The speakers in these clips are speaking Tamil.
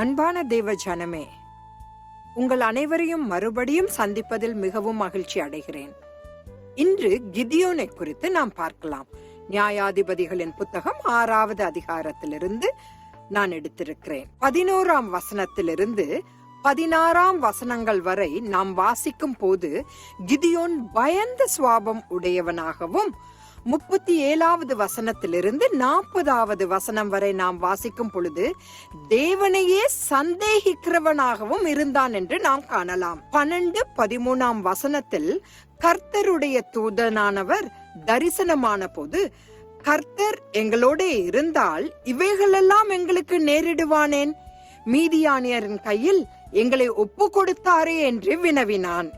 அன்பான தேவ ஜனமே உங்கள் அனைவரையும் மறுபடியும் சந்திப்பதில் மிகவும் மகிழ்ச்சி அடைகிறேன். இன்று கிதியோனை குறித்து நாம் பார்க்கலாம். நியாயாதிபதிகளின் புத்தகம் ஆறாவது அதிகாரத்திலிருந்து நான் எடுத்திருக்கிறேன். பதினோராம் வசனத்திலிருந்து பதினாறாம் வசனங்கள் வரை நாம் வாசிக்கும் போது கிதியோன் பயந்த சுவாபம் உடையவனாகவும் முப்பத்தி ஏழாவது வசனத்திலிருந்து நாற்பதாவது வசனம் வரை நாம் வாசிக்கும் பொழுது தேவனையே சந்தேகிக்கிறவனாகவும் இருந்தான் என்று நாம் காணலாம். பன்னெண்டு பதிமூணாம் வசனத்தில் கர்த்தருடைய தூதனானவர் தரிசனமான போது கர்த்தர் எங்களோட இருந்தால் இவைகளெல்லாம் எங்களுக்கு நேரிடுவானேன்? மீதியானியரின் கையில் எங்களை ஒப்பு கொடுத்தாரே என்று வினவினான்.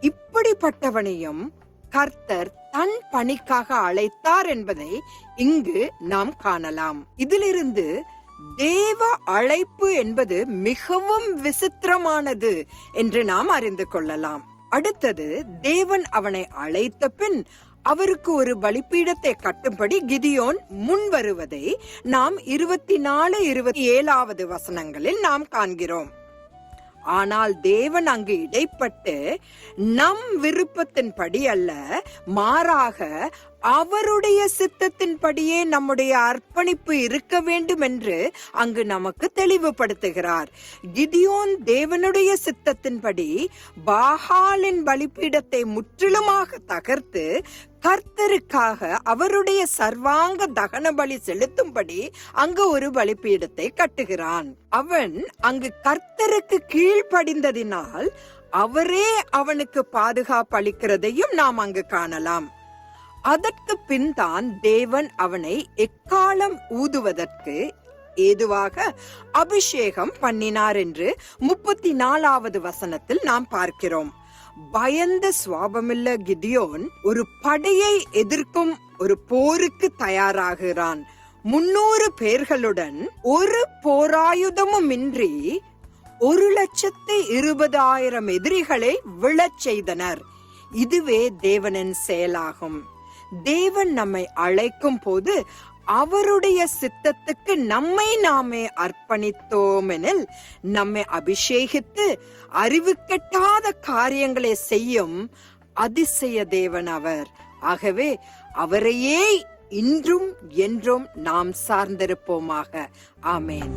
இப்படிப்பட்டவனையும் கர்த்தர் தன் பணிக்காக அழைத்தார் என்பதை இங்கு நாம் காணலாம். இதிலிருந்து தேவ அழைப்பு என்பது மிகவும் விசித்திரமானது என்று நாம் அறிந்து கொள்ளலாம். அடுத்தது தேவன் அவனை அழைத்த பின் அவருக்கு ஒரு பலிப்பீடத்தை கட்டும்படி கிதியோன் முன் வருவதை நாம் இருபத்தி நாலு இருபத்தி ஏழாவது வசனங்களில் நாம் காண்கிறோம். ஆனால் தேவன் அங்கு இடைப்பட்டு நம் விருப்பத்தின்படி அல்ல மாறாக அவருடைய சித்தத்தின்படியே நம்முடைய அர்ப்பணிப்பு இருக்க வேண்டும் என்று அங்கு நமக்கு தெளிவுபடுத்துகிறார். கிதியோன் தேவனுடைய சித்தத்தின்படி பாகாலின் பலிப்பீடத்தை முற்றிலுமாக தகர்த்து கர்த்தருக்காக அவருடைய சர்வாங்க தகன பலி செலுத்தும்படி அங்கு ஒரு பலிப்பீடத்தை கட்டுகிறான். அவன் அங்கு கர்த்தருக்கு கீழ்ப்படிந்ததினால் அவரே அவனுக்கு பாதுகாப்பு அளிக்கிறதையும் நாம் அங்கு காணலாம். அதற்கு பின் தான் தேவன் அவனை எக்காலம் ஊதுவதற்கு ஏதுவாக அபிஷேகம் பண்ணினார் என்று முப்பத்தி நாலாவது வசனத்தில் நாம் பார்க்கிறோம். பயந்த சுவாபமில்ல கிதியோன் ஒரு படையை எதிர்க்கும் ஒரு போருக்கு தயாராகிறான். முன்னூறு பேர்களுடன் ஒரு போராயுதமும் இன்றி ஒரு லட்சத்து இருபதாயிரம் எதிரிகளை விழச் செய்தனர். இதுவே தேவனின் செயலாகும். தேவன் நம்மை அழைக்கும் போது அவருடைய சித்தத்துக்கு நம்மை நாமே அர்ப்பணித்தோம் எனில் நம்மை அபிஷேகித்து அறிவு கெட்டாத காரியங்களை செய்யும் அதிசய தேவன் அவர். ஆகவே அவரையே இன்றும் என்றும் நாம் சார்ந்திருப்போமாக. ஆமேன்.